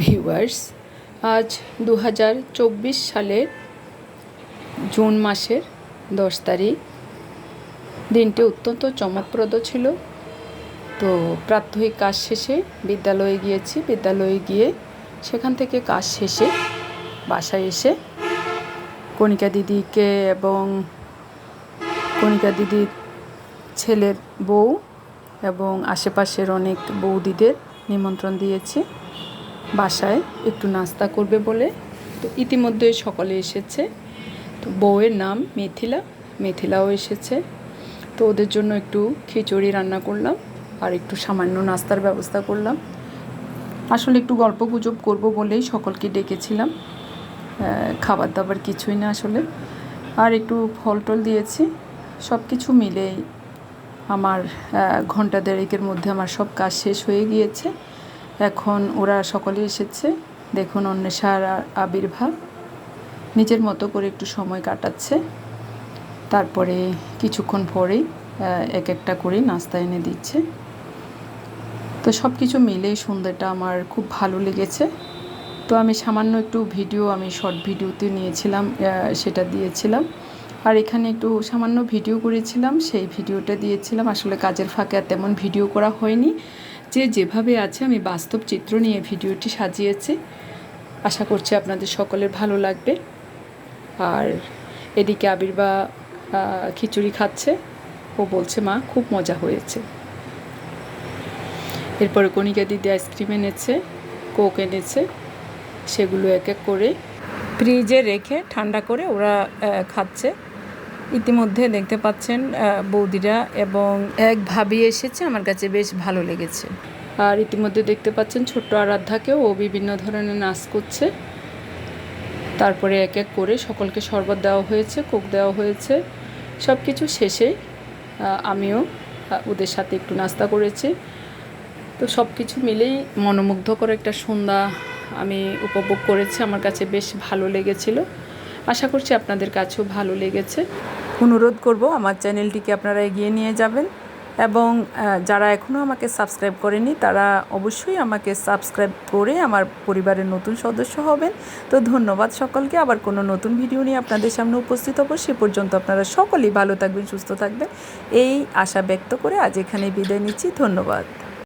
Viewers আজ দু হাজার চব্বিশ সালের জুন মাসের দশ তারিখ। দিনটি অত্যন্ত চমকপ্রদ ছিল। তো প্রাত্যহিক কাজ শেষে বিদ্যালয়ে গিয়েছি। বিদ্যালয়ে গিয়ে সেখান থেকে কাজ শেষে বাসায় এসে কণিকা দিদিকে এবং কণিকা দিদির ছেলের বউ এবং আশেপাশের অনেক বৌদিদের নিমন্ত্রণ দিয়েছি। বাসায় একটু নাস্তা করবে বলে। তো ইতিমধ্যে সকলে এসেছে। তো বউয়ের নাম মিথিলা, মেথিলাও এসেছে। তো ওদের জন্য একটু খিচুড়ি রান্না করলাম আর একটু সামান্য নাস্তার ব্যবস্থা করলাম। আসলে একটু গল্প গুজব করব বলেই সকলকে ডেকেছিলাম। খাবার দাবার কিছুই না আসলে। আর একটু ফল টল দিয়েছি। সব কিছু মিলেই আমার ঘণ্টা দেড়েকের মধ্যে আমার সব কাজ শেষ হয়ে গিয়েছে। এখন ওরা সকলে এসেছে। দেখুন অন্বেষার আবির্ভাব। নিজের মতো করে একটু সময় কাটাচ্ছে। তারপরে কিছুক্ষণ পরেই এক একটা করে নাস্তা এনে দিচ্ছে। তো সব কিছু মিলেই সন্ধ্যাটা আমার খুব ভালো লেগেছে। তো আমি সামান্য একটু ভিডিও, আমি শর্ট ভিডিওতে নিয়েছিলাম সেটা দিয়েছিলাম। আর এখানে একটু সামান্য ভিডিও করেছিলাম, সেই ভিডিওটা দিয়েছিলাম। আসলে কাজের ফাঁকে আর তেমন ভিডিও করা হয়নি। যে যেভাবে আছে, আমি বাস্তব চিত্র নিয়ে ভিডিওটি সাজিয়েছি। আশা করছি আপনাদের সকলের ভালো লাগবে। আর এদিকে আবির্বা খিচুড়ি খাচ্ছে। ও বলছে, মা, খুব মজা হয়েছে। এরপরে কণিকা দিদি আইসক্রিম এনেছে, কোক এনেছে, সেগুলো এক এক করে ফ্রিজে রেখে ঠান্ডা করে ওরা খাচ্ছে। ইতিমধ্যে দেখতে পাচ্ছেন বৌদিরা এবং এক ভাবি এসেছে, আমার কাছে বেশ ভালো লেগেছে। আর ইতিমধ্যে দেখতে পাচ্ছেন ছোট্ট আরাধ্যাকেও ও বিভিন্ন ধরনের নাচ করছে। তারপরে এক এক করে সকলকে শরবত দেওয়া হয়েছে, কোক দেওয়া হয়েছে সব কিছু শেষে আমিও ওদের সাথে একটু নাস্তা করেছি। তো সব কিছু মিলেই মনোমুগ্ধকর একটা সন্ধ্যা আমি উপভোগ করেছি, আমার কাছে বেশ ভালো লেগেছিল। আশা করছি আপনাদের কাছেও ভালো লেগেছে। অনুরোধ করব, আমার চ্যানেলটিকে আপনারা এগিয়ে নিয়ে যাবেন এবং যারা এখনও আমাকে সাবস্ক্রাইব করেনি, তারা অবশ্যই আমাকে সাবস্ক্রাইব করে আমার পরিবারের নতুন সদস্য হবেন। তো ধন্যবাদ সকলকে, আবার কোনো নতুন ভিডিও নিয়ে আপনাদের সামনে উপস্থিত হব। সে পর্যন্ত আপনারা সকলেই ভালো থাকবেন, সুস্থ থাকবেন। এই আশা ব্যক্ত করে আজ এখানে বিদায় নিচ্ছি। ধন্যবাদ।